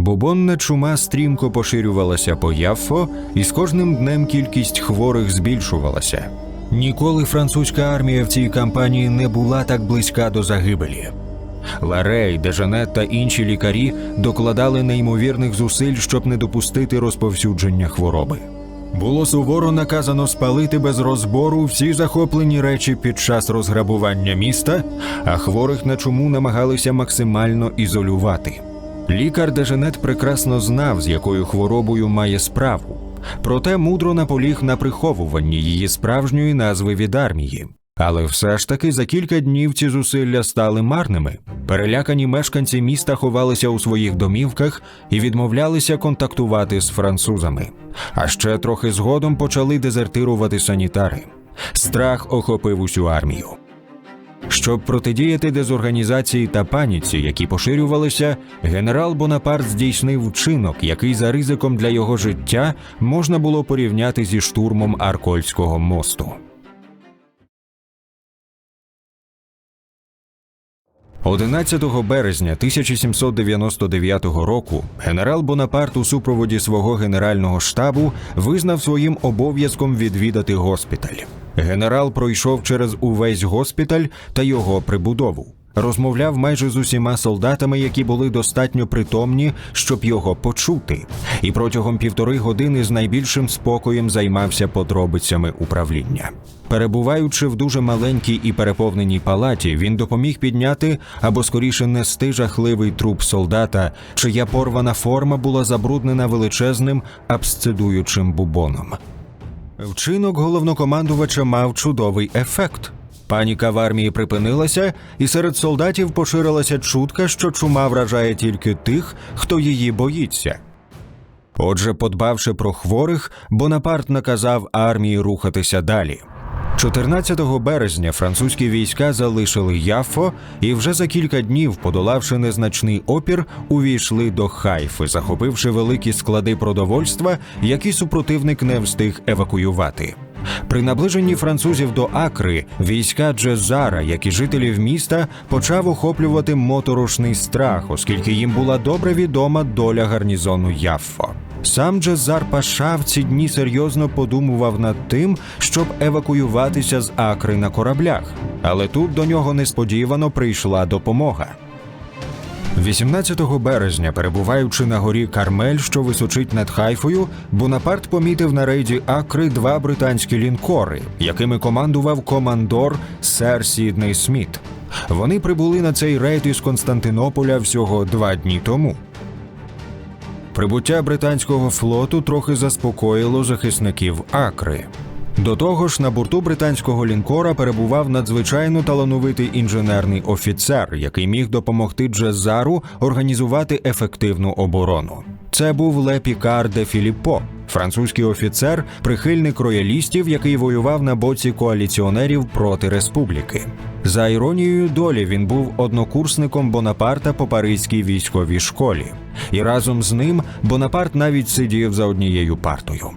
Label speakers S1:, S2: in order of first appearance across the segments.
S1: Бубонна чума стрімко поширювалася по Яффо, і з кожним днем кількість хворих збільшувалася. Ніколи французька армія в цій кампанії не була так близька до загибелі. Ларей, Дежанет та інші лікарі докладали неймовірних зусиль, щоб не допустити розповсюдження хвороби. Було суворо наказано спалити без розбору всі захоплені речі під час розграбування міста, а хворих на чуму намагалися максимально ізолювати. Лікар Деженет прекрасно знав, з якою хворобою має справу, проте мудро наполіг на приховуванні її справжньої назви від армії. Але все ж таки за кілька днів ці зусилля стали марними. Перелякані мешканці міста ховалися у своїх домівках і відмовлялися контактувати з французами. А ще трохи згодом почали дезертирувати санітари. Страх охопив усю армію. Щоб протидіяти дезорганізації та паніці, які поширювалися, генерал Бонапарт здійснив вчинок, який за ризиком для його життя можна було порівняти зі штурмом Аркольського мосту. 11 березня 1799 року генерал Бонапарт у супроводі свого генерального штабу визнав своїм обов'язком відвідати госпіталь. Генерал пройшов через увесь госпіталь та його прибудову. Розмовляв майже з усіма солдатами, які були достатньо притомні, щоб його почути, і протягом півтори години з найбільшим спокоєм займався подробицями управління. Перебуваючи в дуже маленькій і переповненій палаті, він допоміг підняти або скоріше нести жахливий труп солдата, чия порвана форма була забруднена величезним абсцедуючим бубоном. Вчинок головнокомандувача мав чудовий ефект. Паніка в армії припинилася, і серед солдатів поширилася чутка, що чума вражає тільки тих, хто її боїться. Отже, подбавши про хворих, Бонапарт наказав армії рухатися далі. 14 березня французькі війська залишили Яффо і вже за кілька днів, подолавши незначний опір, увійшли до Хайфи, захопивши великі склади продовольства, які супротивник не встиг евакуювати. При наближенні французів до Акри війська Джезара, як і жителів міста, почав охоплювати моторошний страх, оскільки їм була добре відома доля гарнізону Яффо. Сам Джезар Паша в ці дні серйозно подумував над тим, щоб евакуюватися з Акри на кораблях, але тут до нього несподівано прийшла допомога. 18 березня, перебуваючи на горі Кармель, що височить над Хайфою, Бонапарт помітив на рейді Акри два британські лінкори, якими командував командор Сер Сідней Сміт. Вони прибули на цей рейд із Константинополя всього два дні тому. Прибуття британського флоту трохи заспокоїло захисників Акри. До того ж, на борту британського лінкора перебував надзвичайно талановитий інженерний офіцер, який міг допомогти Джезару організувати ефективну оборону. Це був Ле Пікар де Філіппо, французький офіцер, прихильник роялістів, який воював на боці коаліціонерів проти республіки. За іронією долі він був однокурсником Бонапарта по паризькій військовій школі, і разом з ним Бонапарт навіть сидів за однією партою.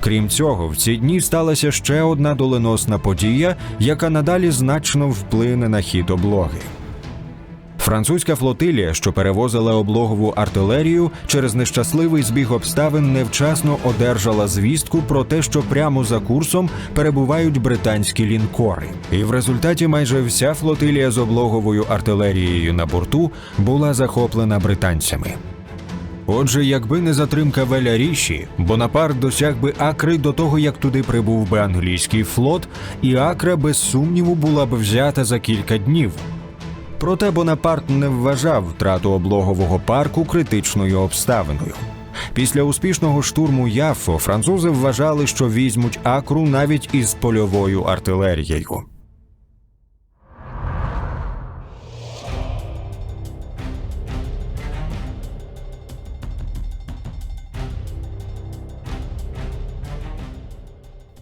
S1: Крім цього, в ці дні сталася ще одна доленосна подія, яка надалі значно вплине на хід облоги. Французька флотилія, що перевозила облогову артилерію, через нещасливий збіг обставин невчасно одержала звістку про те, що прямо за курсом перебувають британські лінкори. І в результаті майже вся флотилія з облоговою артилерією на борту була захоплена британцями. Отже, якби не затримка Веля Ріші, Бонапарт досяг би Акри до того, як туди прибув би англійський флот, і Акра без сумніву була б взята за кілька днів. Проте Бонапарт не вважав втрату облогового парку критичною обставиною. Після успішного штурму Яффо французи вважали, що візьмуть Акру навіть із польовою артилерією. –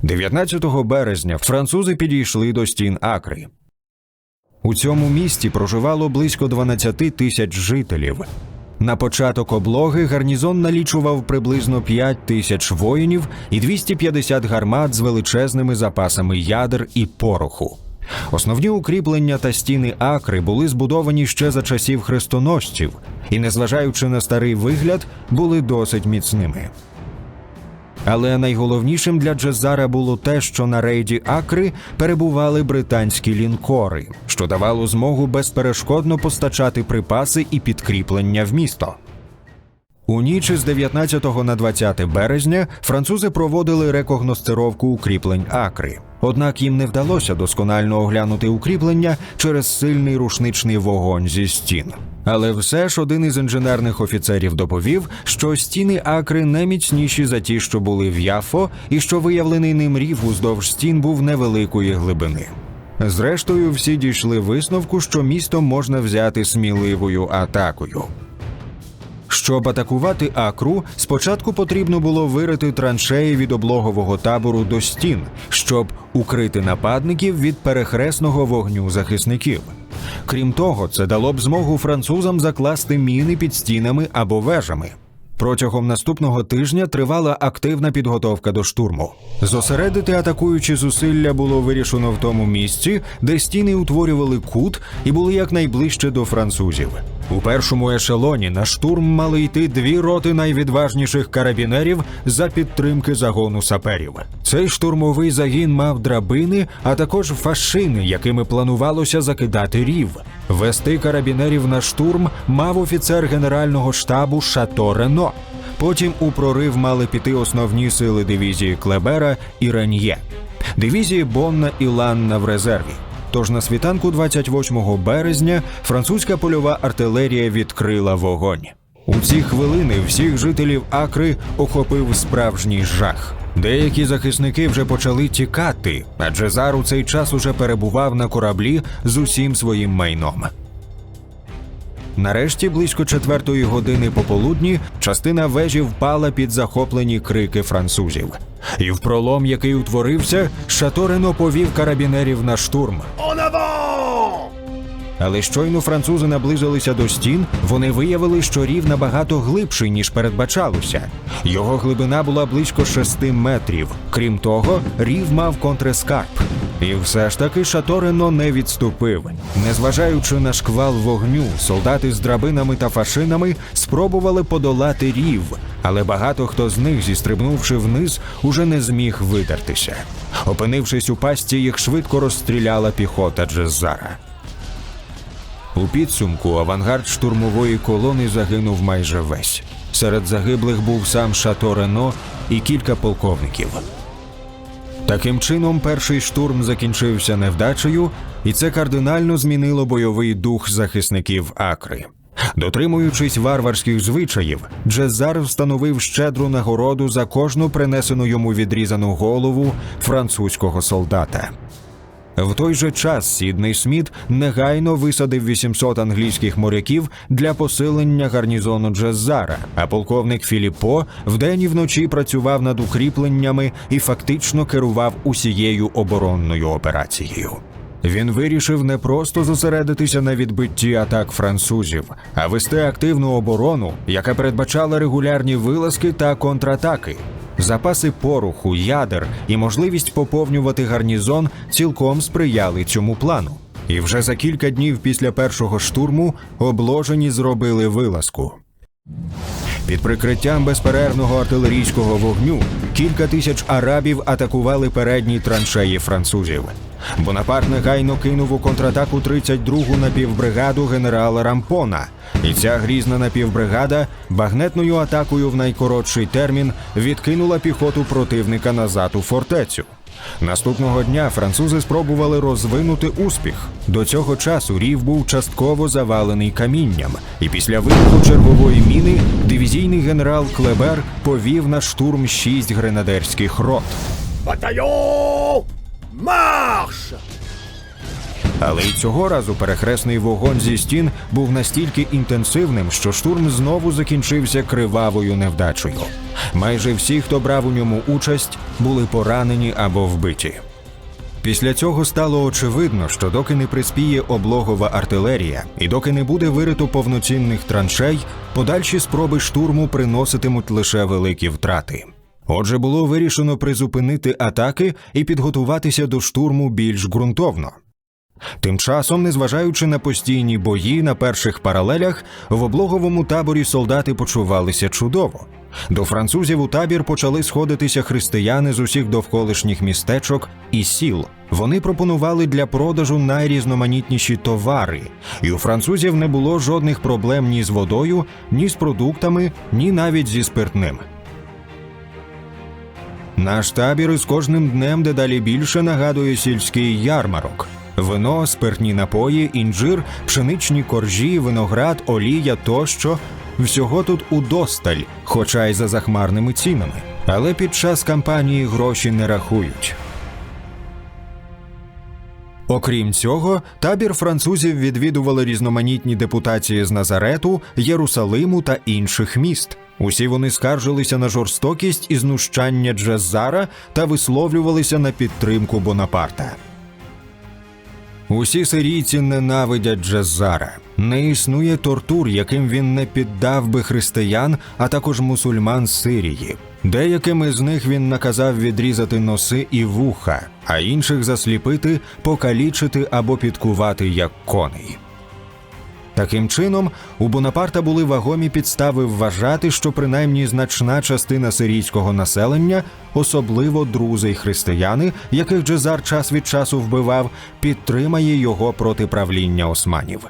S1: 19 березня французи підійшли до стін Акри. У цьому місті проживало близько 12 тисяч жителів. На початок облоги гарнізон налічував приблизно 5 тисяч воїнів і 250 гармат з величезними запасами ядер і пороху. Основні укріплення та стіни акри були збудовані ще за часів хрестоносців і, незважаючи на старий вигляд, були досить міцними. Але найголовнішим для Джезара було те, що на рейді Акри перебували британські лінкори, що давало змогу безперешкодно постачати припаси і підкріплення в місто. У ніч з 19 на 20 березня французи проводили рекогностировку укріплень Акри. Однак їм не вдалося досконально оглянути укріплення через сильний рушничний вогонь зі стін. Але все ж один із інженерних офіцерів доповів, що стіни Акри не міцніші за ті, що були в Яфо, і що виявлений ним рів уздовж стін був невеликої глибини. Зрештою, всі дійшли висновку, що місто можна взяти сміливою атакою. Щоб атакувати Акру, спочатку потрібно було вирити траншеї від облогового табору до стін, щоб укрити нападників від перехресного вогню захисників. Крім того, це дало б змогу французам закласти міни під стінами або вежами. Протягом наступного тижня тривала активна підготовка до штурму. Зосередити атакуючі зусилля було вирішено в тому місці, де стіни утворювали кут і були якнайближче до французів. У першому ешелоні на штурм мали йти дві роти найвідважніших карабінерів за підтримки загону саперів. Цей штурмовий загін мав драбини, а також фашини, якими планувалося закидати рів. Вести карабінерів на штурм мав офіцер генерального штабу Шато Рено. Потім у прорив мали піти основні сили дивізії Клебера і Рен'є, дивізії Бонна і Ланна в резерві. Тож на світанку 28 березня французька польова артилерія відкрила вогонь. У ці хвилини всіх жителів Акри охопив справжній жах. Деякі захисники вже почали тікати, а Джезар у цей час уже перебував на кораблі з усім своїм майном. Нарешті, близько четвертої години пополудні, частина вежі впала під захоплені крики французів. І в пролом, який утворився, Шаторино повів карабінерів на штурм. Але щойно французи наблизилися до стін, вони виявили, що рів набагато глибший, ніж передбачалося. Його глибина була близько шести метрів. Крім того, рів мав контрескарп. І все ж таки Шаторино не відступив. Незважаючи на шквал вогню, солдати з драбинами та фашинами спробували подолати рів, але багато хто з них, зістрибнувши вниз, уже не зміг видертися. Опинившись у пастці, їх швидко розстріляла піхота Джезара. У підсумку авангард штурмової колони загинув майже весь. Серед загиблих був сам Шато Рено і кілька полковників. Таким чином, перший штурм закінчився невдачею, і це кардинально змінило бойовий дух захисників Акри. Дотримуючись варварських звичаїв, Джезар встановив щедру нагороду за кожну принесену йому відрізану голову французького солдата. В той же час Сідний Сміт негайно висадив 800 англійських моряків для посилення гарнізону Джезара, а полковник Філіппо вдень і вночі працював над укріпленнями і фактично керував усією оборонною операцією. Він вирішив не просто зосередитися на відбитті атак французів, а вести активну оборону, яка передбачала регулярні вилазки та контратаки. Запаси пороху, ядер і можливість поповнювати гарнізон цілком сприяли цьому плану. І вже за кілька днів після першого штурму обложені зробили вилазку. Під прикриттям безперервного артилерійського вогню кілька тисяч арабів атакували передні траншеї французів. Бонапарт негайно кинув у контратаку 32-гу напівбригаду генерала Рампона, і ця грізна напівбригада багнетною атакою в найкоротший термін відкинула піхоту противника назад у фортецю. Наступного дня французи спробували розвинути успіх. До цього часу рів був частково завалений камінням, і після вибуху чергової міни генерал Клебер повів на штурм шість гренадерських рот.
S2: Bataillon Marche
S1: Але й цього разу перехресний вогонь зі стін був настільки інтенсивним, що штурм знову закінчився кривавою невдачею. Майже всі, хто брав у ньому участь, були поранені або вбиті. Після цього стало очевидно, що доки не приспіє облогова артилерія і доки не буде вирито повноцінних траншей, подальші спроби штурму приноситимуть лише великі втрати. Отже, було вирішено призупинити атаки і підготуватися до штурму більш ґрунтовно. Тим часом, незважаючи на постійні бої на перших паралелях, в облоговому таборі солдати почувалися чудово. До французів у табір почали сходитися християни з усіх довколишніх містечок і сіл. Вони пропонували для продажу найрізноманітніші товари, і у французів не було жодних проблем ні з водою, ні з продуктами, ні навіть зі спиртним. Наш табір із кожним днем дедалі більше нагадує сільський ярмарок. Вино, спиртні напої, інжир, пшеничні коржі, виноград, олія тощо всього тут удосталь, хоча й за захмарними цінами. Але під час кампанії гроші не рахують. Окрім цього, табір французів відвідували різноманітні депутації з Назарету, Єрусалиму та інших міст. Усі вони скаржилися на жорстокість і знущання Джезара та висловлювалися на підтримку Бонапарта. Усі сирійці ненавидять Джезара. Не існує тортур, яким він не піддав би християн, а також мусульман Сирії. Деяким із них він наказав відрізати носи і вуха, а інших засліпити, покалічити або підкувати як коней. Таким чином, у Бонапарта були вагомі підстави вважати, що принаймні значна частина сирійського населення, особливо друзи й християни, яких Джезар час від часу вбивав, підтримає його проти правління османів.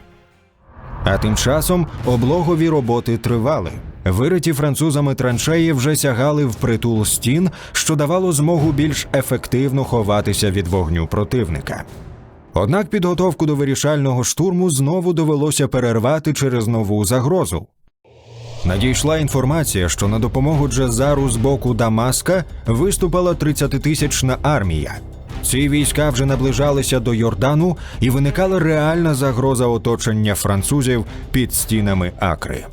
S1: А тим часом облогові роботи тривали. Вириті французами траншеї вже сягали в притул стін, що давало змогу більш ефективно ховатися від вогню противника. Однак підготовку до вирішального штурму знову довелося перервати через нову загрозу. Надійшла інформація, що на допомогу Джезару з боку Дамаска виступила 30-тисячна армія. Ці війська вже наближалися до Йордану і виникала реальна загроза оточення французів під стінами Акри.